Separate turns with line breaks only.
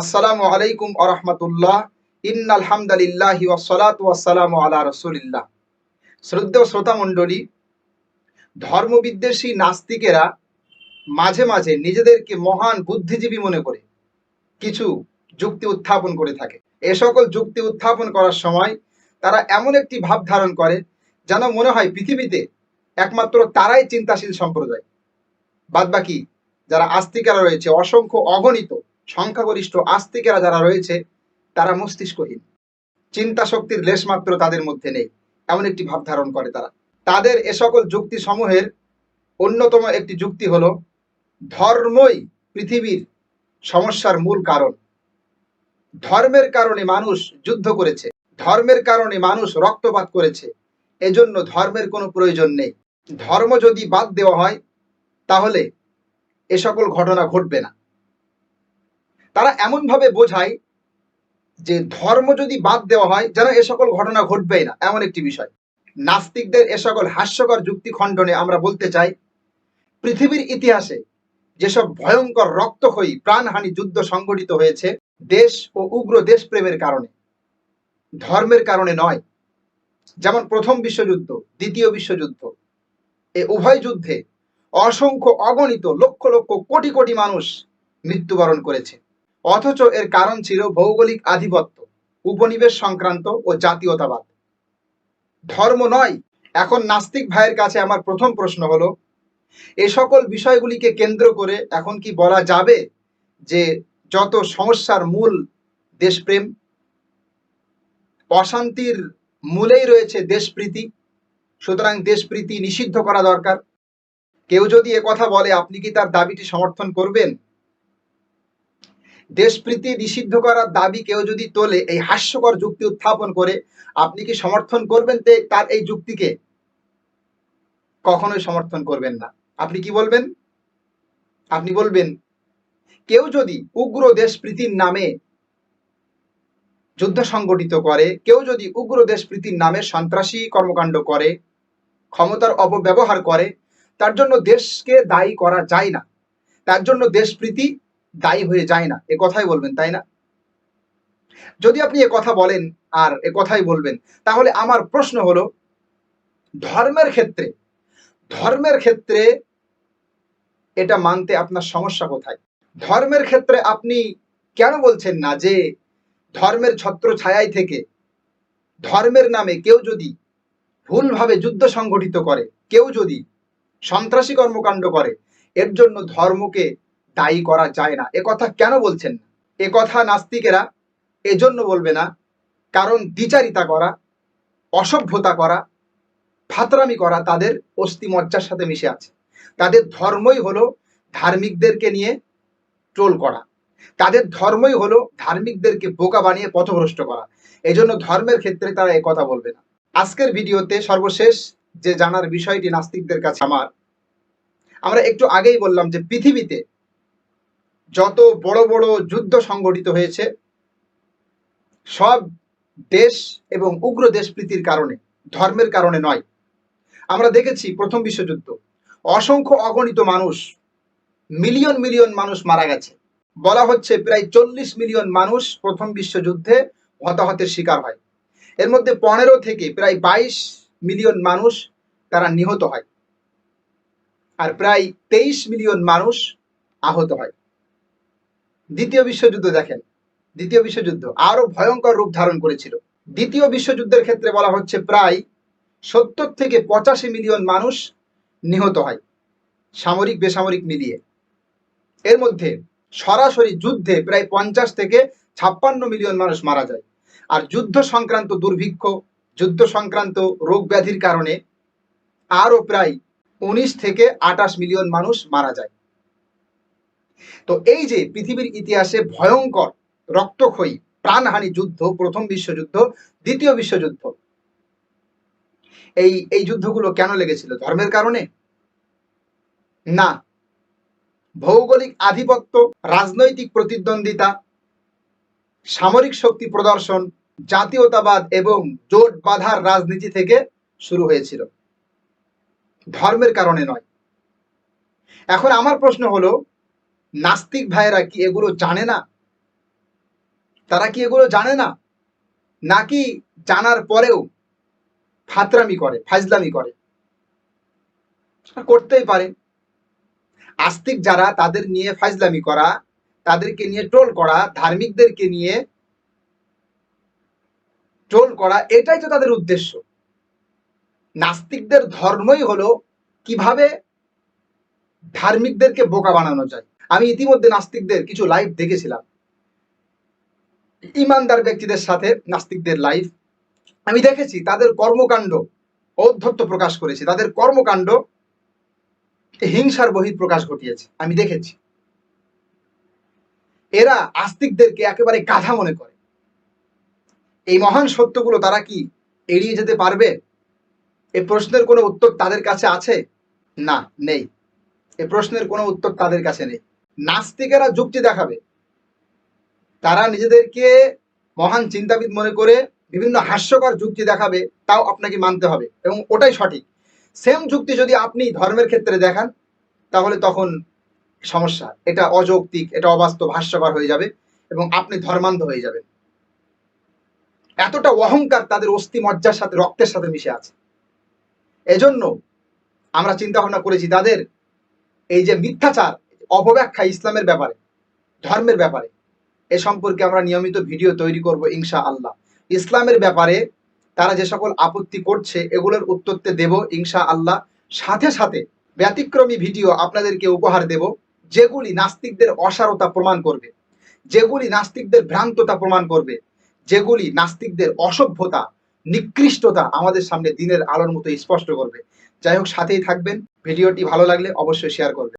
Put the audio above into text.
আসসালামু আলাইকুম আরহামতুল্লাহ ইন্নাল হামদালিল্লাহি ওয়াসসালাতু ওয়াসসালামু আলা রাসূলিল্লাহ। শ্রদ্ধেয় শ্রোতা মণ্ডলী, ধর্মবিদ্বেষী নাস্তিকেরা মাঝে মাঝে নিজেদেরকে মহান বুদ্ধিজীবী মনে করে কিছু যুক্তি উত্থাপন করে থাকে। এ সকল যুক্তি উত্থাপন করার সময় তারা এমন একটি ভাব ধারণ করে যেন মনে হয় পৃথিবীতে একমাত্র তারাই চিন্তাশীল সম্প্রদায়। বাদবাকি যারা আস্তিকেরা রয়েছে, অসংখ্য অগণিত সংখ্যাগরিষ্ঠ আস্তিকেরা যারা রয়েছে, তারা মস্তিষ্কহীন। চিন্তা শক্তির লেশমাত্র তাদের মধ্যে নেই, এমন একটি ভাব ধারণ করে তারা। তাদের এ সকল যুক্তি সমূহের অন্যতম একটি যুক্তি হলো, ধর্মই পৃথিবীর সমস্যার মূল কারণ। ধর্মের কারণে মানুষ যুদ্ধ করেছে, ধর্মের কারণে মানুষ রক্তপাত করেছে, এজন্য ধর্মের কোনো প্রয়োজন নেই। ধর্ম যদি বাদ দেওয়া হয়, তাহলে এ সকল ঘটনা ঘটবে না। তারা এমনভাবে বোঝায় যে ধর্ম যদি বাদ দেওয়া হয়, যেন এ সকল ঘটনা ঘটবেই না। এমন একটি বিষয়। নাস্তিকদের এ সকল হাস্যকর যুক্তি খণ্ডনে আমরা বলতে চাই, পৃথিবীর ইতিহাসে যেসব ভয়ঙ্কর রক্তক্ষয়ী, প্রাণহানি যুদ্ধ সংগঠিত হয়েছে, দেশ ও উগ্র দেশপ্রেমের কারণে। ধর্মের কারণে নয়। যেমন প্রথম বিশ্বযুদ্ধ, দ্বিতীয় বিশ্বযুদ্ধ। এ উভয় যুদ্ধে অসংখ্য অগণিত লক্ষ লক্ষ কোটি কোটি মানুষ মৃত্যুবরণ করেছে। অথচ এর কারণ ছিল ভৌগোলিক আধিপত্য, উপনিবেশ সংক্রান্ত ও জাতীয়তাবাদ। ধর্ম নয়। এখন নাস্তিক ভাইয়ের কাছে আমার প্রথম প্রশ্ন হলো, এ সকল বিষয়গুলিকে কেন্দ্র করে এখন কি বলা যাবে যে যত সমস্যার মূল দেশপ্রেম, অশান্তির মূলেই রয়েছে দেশপ্রীতি, সুতরাং দেশপ্রীতি নিষিদ্ধ করা দরকার। কেউ যদি কথা বলে, আপনি কি তার দাবিটি সমর্থন করবেন? দেশপ্রীতি নিষিদ্ধ করার দাবি কেউ যদি তোলে, এই হাস্যকর যুক্তি উত্থাপন করে, আপনি কি সমর্থন করবেন তার এই যুক্তিকে? কখনোই সমর্থন করবেন না। আপনি কি বলবেন? আপনি বলবেন, কেউ যদি উগ্র দেশপ্রীতির নামে যুদ্ধ সংগঠিত করে, কেউ যদি উগ্র দেশপ্রীতির নামে সন্ত্রাসী কর্মকাণ্ড করে, ক্ষমতার অপব্যবহার করে, তার জন্য দেশকে দায়ী করা যায় না। তার জন্য দেশপ্রীতি দায়ী হয়ে যায় না। এ কথাই বলবেন, তাই না? যদি আপনি এ কথা বলেন আর এ কথাই বলবেন, তাহলে আমার প্রশ্ন হলো, ধর্মের ক্ষেত্রে ধর্মের ক্ষেত্রে এটা মানতে আপনার সমস্যা কোথায়? ধর্মের ক্ষেত্রে আপনি কেন বলছেন না যে ধর্মের ছত্র ছায়াই থেকে, ধর্মের নামে কেউ যদি ভুলভাবে যুদ্ধ সংগঠিত করে, কেউ যদি সন্ত্রাসী কর্মকাণ্ড করে, এর জন্য ধর্মকে দায়ী করা যায় না। কথা কেন বলছেন এ কথা নাস্তিকেরা এজন্য বলবে না, কারণ দ্বিচারিতা করা, অসভ্যতা করা, ফাতরামি করা তাদের অস্থিমজ্জার সাথে মিশে আছে। তাদের ধর্মই হলো ধার্মিকদেরকে নিয়ে ট্রোল করা। তাদের ধর্মই হলো ধার্মিকদেরকে বোকা বানিয়ে পথভ্রষ্ট করা। এই জন্য ধর্মের ক্ষেত্রে তারা কথা বলবে না। আজকের ভিডিওতে সর্বশেষ যে জানার বিষয়টি নাস্তিকদের কাছে আমার, আমরা একটু আগেই বললাম যে পৃথিবীতে যত বড় বড় যুদ্ধ সংগঠিত হয়েছে, সব দেশ এবং উগ্র দেশপ্রীতির কারণে, ধর্মের কারণে নয়। আমরা দেখেছি প্রথম বিশ্বযুদ্ধ। অসংখ্য অগণিত মানুষ, মিলিয়ন মিলিয়ন মানুষ মারা গেছে। বলা হচ্ছে প্রায় চল্লিশ মিলিয়ন মানুষ প্রথম বিশ্বযুদ্ধে হতাহতের শিকার হয়। এর মধ্যে পনেরো থেকে প্রায় বাইশ মিলিয়ন মানুষ তারা নিহত হয়। আর প্রায় তেইশ মিলিয়ন মানুষ আহত হয়। দ্বিতীয় বিশ্বযুদ্ধ দেখেন। দ্বিতীয় বিশ্বযুদ্ধ আরও ভয়ঙ্কর রূপ ধারণ করেছিল। দ্বিতীয় বিশ্বযুদ্ধের ক্ষেত্রে বলা হচ্ছে প্রায় সত্তর থেকে পঁচাশি মিলিয়ন মানুষ নিহত হয় সামরিক, বেসামরিক মিলিয়ে। এর মধ্যে সরাসরি যুদ্ধে প্রায় পঞ্চাশ থেকে ছাপ্পান্ন মিলিয়ন মানুষ মারা যায়। আর যুদ্ধ সংক্রান্ত দুর্ভিক্ষ, যুদ্ধ সংক্রান্ত রোগ ব্যাধির কারণে আরও প্রায় উনিশ থেকে আঠাশ মিলিয়ন মানুষ মারা যায়। তো এই যে পৃথিবীর ইতিহাসে ভয়ঙ্কর রক্তক্ষয়ী, প্রাণহানি যুদ্ধ, প্রথম বিশ্বযুদ্ধ, দ্বিতীয় বিশ্বযুদ্ধ, এই এই যুদ্ধগুলো কেন লেগেছিল? ধর্মের কারণে? না। ভৌগোলিক আধিপত্য, রাজনৈতিক প্রতিদ্বন্দ্বিতা, সামরিক শক্তি প্রদর্শন, জাতীয়তাবাদ এবং জোট বাঁধার রাজনীতি থেকে শুরু হয়েছিল। ধর্মের কারণে নয়। এখন আমার প্রশ্ন হলো নাস্তিক ভাইয়েরা কি এগুলো জানে না? তারা কি এগুলো জানে না? নাকি জানার পরেও ফাতরামি করে, ফাজলামি করে? করতেই পারে। আস্তিক যারা, তাদের নিয়ে ফাজলামি করা, তাদেরকে নিয়ে ট্রোল করা, ধার্মিকদেরকে নিয়ে ট্রোল করা, এটাই তো তাদের উদ্দেশ্য। নাস্তিকদের ধর্মই হলো কীভাবে ধার্মিকদেরকে বোকা বানানো যায়। আমি ইতিমধ্যে নাস্তিকদের কিছু লাইভ দেখেছিলাম। ইমানদার ব্যক্তিদের সাথে নাস্তিকদের লাইভ আমি দেখেছি তাদের কর্মকাণ্ড ঔদ্ধত্য প্রকাশ করেছে। তাদের কর্মকাণ্ড হিংসার বহির প্রকাশ ঘটিয়েছে। আমি দেখেছি। এরা আস্তিকদেরকে একেবারে গাধা মনে করে। এই মহান সত্যগুলো তারা কি এড়িয়ে যেতে পারবে? এ প্রশ্নের কোনো উত্তর তাদের কাছে আছে? না, নেই। এ প্রশ্নের কোনো উত্তর তাদের কাছে নেই। নাস্তিকেরা যুক্তি দেখাবে। তারা নিজেদেরকে মহান চিন্তাবিদ মনে করে বিভিন্ন হাস্যকর যুক্তি দেখাবে, তাও আপনাকে মানতে হবে এবং ওটাই সঠিক। সেম যুক্তি যদি আপনি ধর্মের ক্ষেত্রে দেখান, তাহলে তখন সমস্যা। এটা অযৌক্তিক, এটা অবাস্তব, হাস্যকর হয়ে যাবে এবং আপনি ধর্মান্ধ হয়ে যাবেন। এতটা অহংকার তাদের অস্থি, মজ্জার সাথে, রক্তের সাথে মিশে আছে। এজন্য আমরা চিন্তা ভাবনা করেছি, তাদের এই যে মিথ্যাচার অপব্যাখ্যা ইসলামের ব্যাপারে, ধর্মের ব্যাপারে, এ সম্পর্কে আমরা নিয়মিত ভিডিও তৈরি করব ইনশা আল্লাহ ইসলামের ব্যাপারে তারা যে সকল আপত্তি করছে, এগুলোর উত্তরতে দেব ইনশা আল্লাহ সাথে সাথে ব্যতিক্রমী ভিডিও আপনাদেরকে উপহার দেব, যেগুলি নাস্তিকদের অসারতা প্রমাণ করবে, যেগুলি নাস্তিকদের ভ্রান্ততা প্রমাণ করবে, যেগুলি নাস্তিকদের অসভ্যতা, নিকৃষ্টতা আমাদের সামনে দিনের আলোর মতো স্পষ্ট করবে। যাই হোক, সাথেই থাকবেন। ভিডিওটি ভালো লাগলে অবশ্যই শেয়ার করবেন।